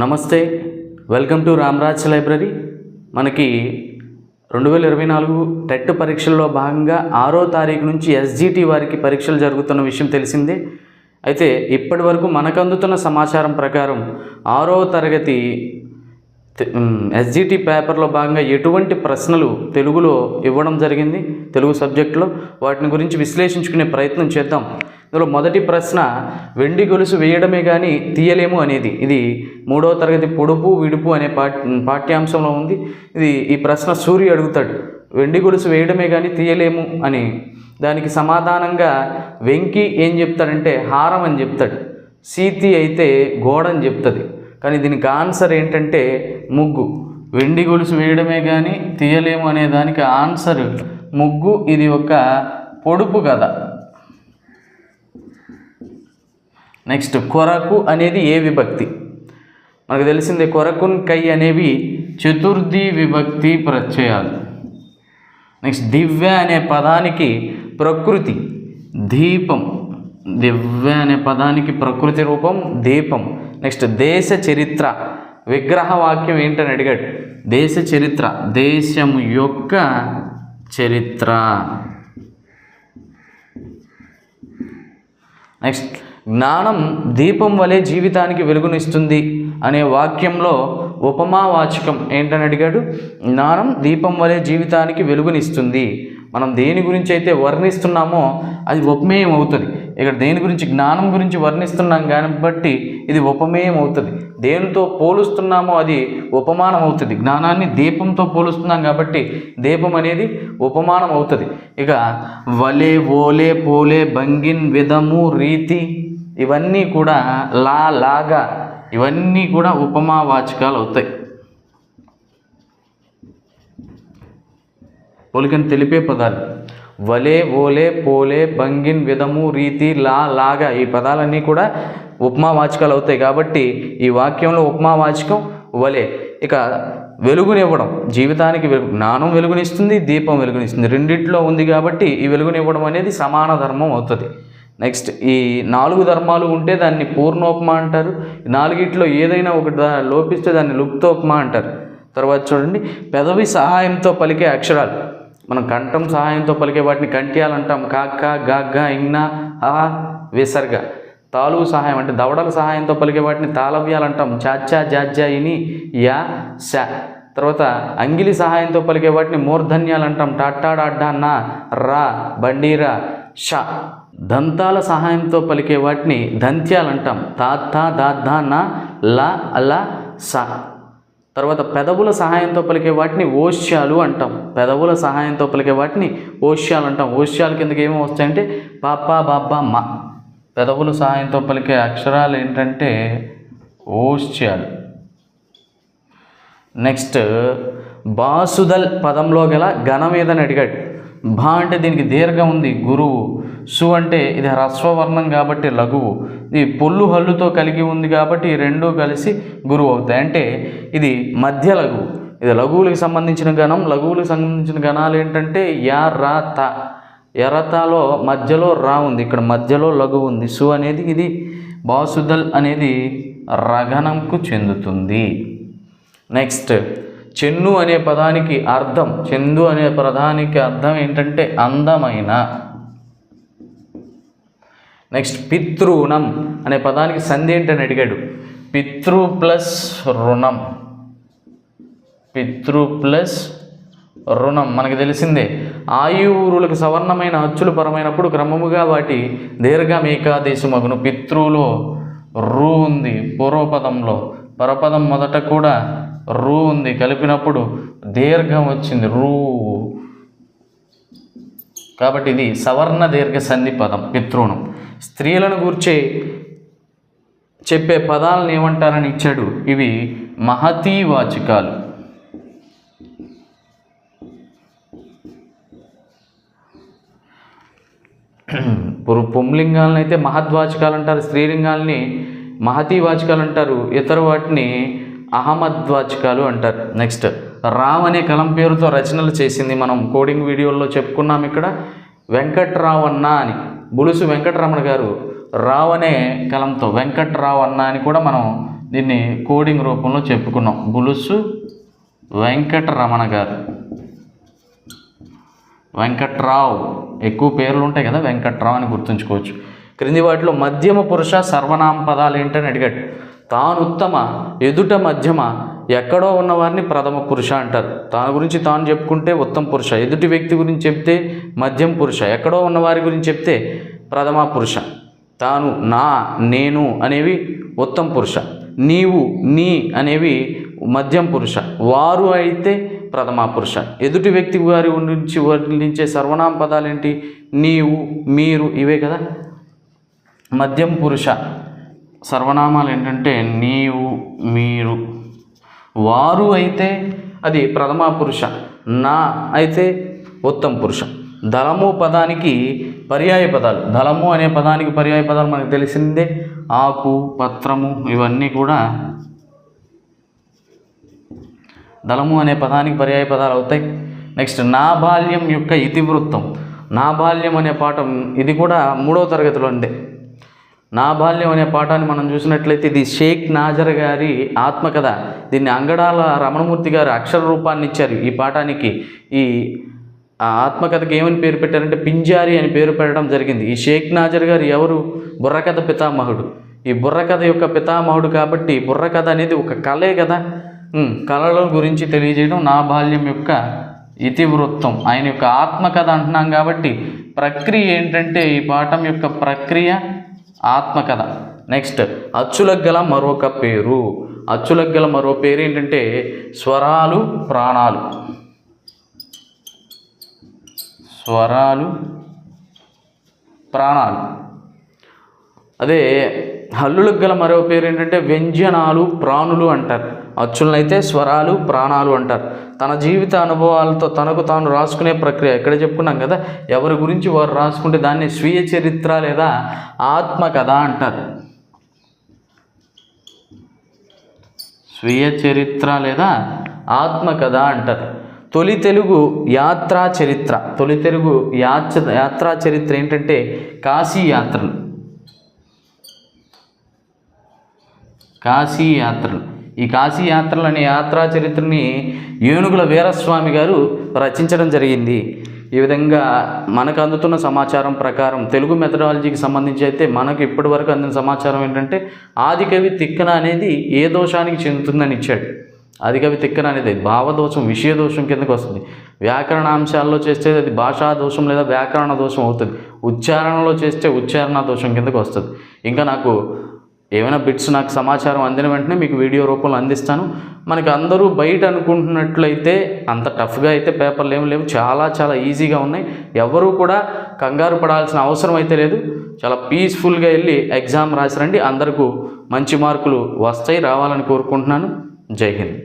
నమస్తే welcome to Ramraj library. మనకి రెండు వేల ఇరవై నాలుగు టెట్ పరీక్షల్లో భాగంగా ఆరో తారీఖు నుంచి ఎస్జిటి వారికి పరీక్షలు జరుగుతున్న విషయం తెలిసిందే. అయితే ఇప్పటి వరకు మనకు అందుతున్న సమాచారం ప్రకారం ఆరో తరగతి ఎస్జిటి పేపర్లో భాగంగా ఎటువంటి ప్రశ్నలు తెలుగులో ఇవ్వడం జరిగింది. తెలుగు సబ్జెక్టులో వాటిని గురించి విశ్లేషించుకునే ప్రయత్నం చేద్దాం. ఇందులో మొదటి ప్రశ్న వెండి గొలుసు వేయడమే కానీ తీయలేము అనేది. ఇది మూడవ తరగతి పొడుపు విడుపు అనే పాఠ్యాంశంలో ఉంది. ఇది ఈ ప్రశ్న సూర్య అడుగుతాడు. వెండి గొలుసు వేయడమే కానీ తీయలేము అని. దానికి సమాధానంగా వెంకి ఏం చెప్తాడంటే హారం అని చెప్తాడు. సీతి అయితే గోడ అని చెప్తుంది. కానీ దీనికి ఆన్సర్ ఏంటంటే ముగ్గు. వెండి గొలుసు వేయడమే కానీ తీయలేము అనే దానికి ఆన్సర్ ముగ్గు. ఇది ఒక పొడుపు కథ. నెక్స్ట్ కొరకు అనేది ఏ విభక్తి? మనకు తెలిసిందే కొరకున్ కై అనేవి చతుర్థి విభక్తి ప్రత్యయాలు. నెక్స్ట్ దివ్య అనే పదానికి ప్రకృతి దీపం. దివ్య అనే పదానికి ప్రకృతి రూపం దీపం. నెక్స్ట్ దేశ చరిత్ర. విగ్రహ వాక్యం ఏంటని అడిగాడు? దేశ చరిత్ర. దేశం యొక్క చరిత్ర. నెక్స్ట్ జ్ఞానం దీపం వలె జీవితానికి వెలుగునిస్తుంది అనే వాక్యంలో ఉపమావాచకం ఏంటని అడిగాడు? జ్ఞానం దీపం వలె జీవితానికి వెలుగునిస్తుంది. మనం దేని గురించి అయితే వర్ణిస్తున్నామో అది ఉపమేయం అవుతుంది. ఇక్కడ దేని గురించి? జ్ఞానం గురించి వర్ణిస్తున్నాం కాబట్టి ఇది ఉపమేయం అవుతుంది. దేనితో పోలుస్తున్నామో అది ఉపమానం అవుతుంది. జ్ఞానాన్ని దీపంతో పోలుస్తున్నాం కాబట్టి దీపం అనేది ఉపమానం అవుతుంది. ఇక వలే ఓలే పోలే భంగిన్ విధము రీతి ఇవన్నీ కూడా లా లాగా ఇవన్నీ కూడా ఉపమావాచకాలు అవుతాయి. పోలికని తెలిపే పదాలు. వలే ఓలే పోలే భంగిన్ విధము రీతి లా లాగా ఈ పదాలన్నీ కూడా ఉపమావాచకాలు అవుతాయి. కాబట్టి ఈ వాక్యంలో ఉపమావాచకం వలే. ఇక వెలుగునివ్వడం. జీవితానికి వెలుగు జ్ఞానం వెలుగునిస్తుంది దీపం వెలుగునిస్తుంది. రెండిట్లో ఉంది కాబట్టి ఈ వెలుగునివ్వడం అనేది సమాన ధర్మం అవుతుంది. నెక్స్ట్ ఈ నాలుగు ధర్మాలు ఉంటే దాన్ని పూర్ణోపమా అంటారు. ఈ నాలుగిట్లో ఏదైనా ఒకటి లోపిస్తే దాన్ని లుప్తోపమా అంటారు. తర్వాత చూడండి పెదవి సహాయంతో పలికే అక్షరాలు. మనం కంఠం సహాయంతో పలికే వాటిని కంట్యాలు అంటాం. కాక్క గాగ్గ ఇంగ్న ఆ విసర్గ. తాలువు సహాయం అంటే దవడల సహాయంతో పలికే వాటిని తాళవ్యాలు అంటాం. చాచా జాజ్జా ఇని యా శ తర్వాత అంగిలి సహాయంతో పలికే వాటిని మూర్ధన్యాలు అంటాం. టాటాడాడ్డా నా రా బండీరా ష. దంతాల సహాయంతో పలికే వాటిని దంత్యాలు అంటాం తాత దాద్దా నా లా అలా స. తర్వాత పెదవుల సహాయంతో పలికే వాటిని ఓష్యాలు అంటాం. పెదవుల సహాయంతో పలికే వాటిని ఓష్యాలు అంటాం. ఓష్యాల కిందకి ఏమో వస్తాయంటే పాప బాబా మా. పెదవుల సహాయంతో పలికే అక్షరాలు ఏంటంటే ఓష్యాలు. నెక్స్ట్ బాసుదల్ పదంలో గల ఘనం ఏదని అడిగాడు. భా అంటే దీనికి దీర్ఘం ఉంది గురువు. సు అంటే ఇది హ్రస్వవర్ణం కాబట్టి లఘువు. ఇది పొల్లు హల్లుతో కలిగి ఉంది కాబట్టి ఈ రెండూ కలిసి గురువు అవుతాయి. అంటే ఇది మధ్య లఘువు. ఇది లఘువులకు సంబంధించిన గణం లఘువులకు సంబంధించిన గణాలు ఏంటంటే యా రా త. ఎరతాలో మధ్యలో రా ఉంది. ఇక్కడ మధ్యలో లఘు ఉంది. సు అనేది ఇది బాసుదల్ అనేది రగణంకు చెందుతుంది. నెక్స్ట్ చెన్ను అనే పదానికి అర్థం చెందు అనే పదానికి అర్థం ఏంటంటే అందమైన. నెక్స్ట్ పితృణం అనే పదానికి సంధి ఏంటని అడిగాడు. పితృ ప్లస్ రుణం. పితృ ప్లస్ రుణం. మనకు తెలిసిందే ఆయువురులకు సవర్ణమైన అచ్చులు పరమైనప్పుడు క్రమముగా వాటి దీర్ఘమేకాదేశమగును. పితృలో రు ఉంది పూర్వపదంలో. పరపదం మొదట కూడా రూ ఉంది. కలిపినప్పుడు దీర్ఘం వచ్చింది. రూ. కాబట్టి ఇది సవర్ణ దీర్ఘ సంధి పదం పితృణం. స్త్రీలను గూర్చే చెప్పే పదాలను ఏమంటారని ఇచ్చాడు? ఇవి మహతీవాచకాలు ఇప్పుడు పుంలింగాలను అయితే మహద్వాచకాలు అంటారు స్త్రీలింగాల్ని మహతీవాచకాలు అంటారు ఇతర వాటిని అహమద్వాచకాలు అంటారు. నెక్స్ట్ రామ్ అనే కలం పేరుతో రచనలు చేసింది మనం కోడింగ్ వీడియోల్లో చెప్పుకున్నాం ఇక్కడ. వెంకట్రావు అన్న అని. బులుసు వెంకటరమణ గారు రావ్ అనే కలంతో వెంకట్రావు అన్న అని కూడా మనం దీన్ని కోడింగ్ రూపంలో చెప్పుకున్నాం. బులుసు వెంకటరమణ గారు. వెంకట్రావు. ఎక్కువ పేర్లు ఉంటాయి కదా వెంకట్రావు అని గుర్తుంచుకోవచ్చు. క్రింది వాటిలో మధ్యమ పురుష సర్వనామ పదాలు ఏంటని అడిగాడు. తాను ఉత్తమ ఎదుట మధ్యమ ఎక్కడో ఉన్నవారిని ప్రథమ పురుష అంటారు. తాను గురించి తాను చెప్పుకుంటే ఉత్తమ పురుష. ఎదుటి వ్యక్తి గురించి చెప్తే మధ్యం పురుష. ఎక్కడో ఉన్నవారి గురించి చెప్తే ప్రథమ పురుష. తాను నా నేను అనేవి ఉత్తమ పురుష. నీవు నీ అనేవి మధ్యం పురుష. వారు అయితే ప్రథమ పురుష. ఎదుటి వ్యక్తి వారి నుంచి వర్ణించే సర్వనామ పదాలు ఏంటి నీవు మీరు ఇవే కదా? మధ్యం పురుష. సర్వనామాలు ఏంటంటే నీవు మీరు. వారు అయితే అది ప్రథమ పురుష నా అయితే ఉత్తమ పురుష. దళము పదానికి పర్యాయ పదాలు. దళము అనే పదానికి పర్యాయ పదాలు మనకు తెలిసిందే. ఆకు పత్రము ఇవన్నీ కూడా దళము అనే పదానికి పర్యాయ పదాలు అవుతాయి. నెక్స్ట్ నా బాల్యం యొక్క ఇతివృత్తం. నా బాల్యం అనే పాఠం ఇది కూడా మూడవ తరగతిలో ఉండే. నా బాల్యం అనే పాఠాన్ని మనం చూసినట్లయితే ఇది షేక్ నాజర్ గారి ఆత్మకథ. దీన్ని అంగడాల రమణమూర్తి గారు అక్షర రూపాన్ని ఇచ్చారు ఈ పాఠానికి. ఈ ఆ ఆత్మకథకి ఏమని పేరు పెట్టారంటే పింజారి అని పేరు పెట్టడం జరిగింది. ఈ షేక్ నాజర్ గారు ఎవరు? బుర్రకథ పితామహుడు. ఈ బుర్రకథ యొక్క పితామహుడు కాబట్టి బుర్రకథ అనేది ఒక కళే కదా. కళల గురించి తెలియజేయడం నా బాల్యం యొక్క ఇతివృత్తం. ఆయన యొక్క ఆత్మకథ అంటున్నాం కాబట్టి ప్రక్రియ ఏంటంటే ఈ పాఠం యొక్క ప్రక్రియ ఆత్మకథ. నెక్స్ట్ అచ్చులకు గల మరొక పేరు. అచ్చులకు గల మరో పేరు ఏంటంటే స్వరాలు ప్రాణాలు. స్వరాలు ప్రాణాలు. అదే హల్లులకు గల మరో పేరు ఏంటంటే వ్యంజనాలు ప్రాణులు అంటారు. అచ్చులనైతే స్వరాలు ప్రాణాలు అంటారు. తన జీవిత అనుభవాలతో తనకు తాను రాసుకునే ప్రక్రియ ఇక్కడ చెప్పుకున్నాం కదా? ఎవరి గురించి వారు రాసుకుంటే దాన్ని స్వీయ చరిత్ర లేదా ఆత్మకథ అంటారు. స్వీయ చరిత్ర లేదా ఆత్మకథ అంటారు. తొలి తెలుగు యాత్రా చరిత్ర. తొలి తెలుగు యాత్ర యాత్రా చరిత్ర ఏంటంటే కాశీ యాత్రలు. కాశీ యాత్రలు. ఈ కాశీయాత్రలు అనే యాత్రా చరిత్రని ఏనుగుల వీరస్వామి గారు రచించడం జరిగింది. ఈ విధంగా మనకు అందుతున్న సమాచారం ప్రకారం తెలుగు మెథడాలజీకి సంబంధించి అయితే మనకు ఇప్పటి వరకు అందిన సమాచారం ఏంటంటే ఆదికవి తిక్కన అనేది ఏ దోషానికి చెందుతుందని ఇచ్చాడు. ఆదికవి తిక్కన అనేది భావదోషం విషయ దోషం కిందకు వస్తుంది. వ్యాకరణ అంశాల్లో చేస్తే అది భాషా దోషం లేదా వ్యాకరణ దోషం అవుతుంది. ఉచ్చారణలో చేస్తే ఉచ్చారణ దోషం కిందకు వస్తుంది. ఇంకా నాకు ఏమైనా బిట్స్ నాకు సమాచారం అందిన వెంటనే మీకు వీడియో రూపంలో అందిస్తాను. మనకి అందరూ బయట అనుకుంటున్నట్లయితే అంత టఫ్గా అయితే పేపర్లు ఏమి లేవు. చాలా చాలా ఈజీగా ఉన్నాయి. ఎవరూ కూడా కంగారు పడాల్సిన అవసరం అయితే లేదు. చాలా పీస్ఫుల్గా వెళ్ళి ఎగ్జామ్ రాసిరండి. అందరికీ మంచి మార్కులు వస్తాయి రావాలని కోరుకుంటున్నాను. జై హింద్.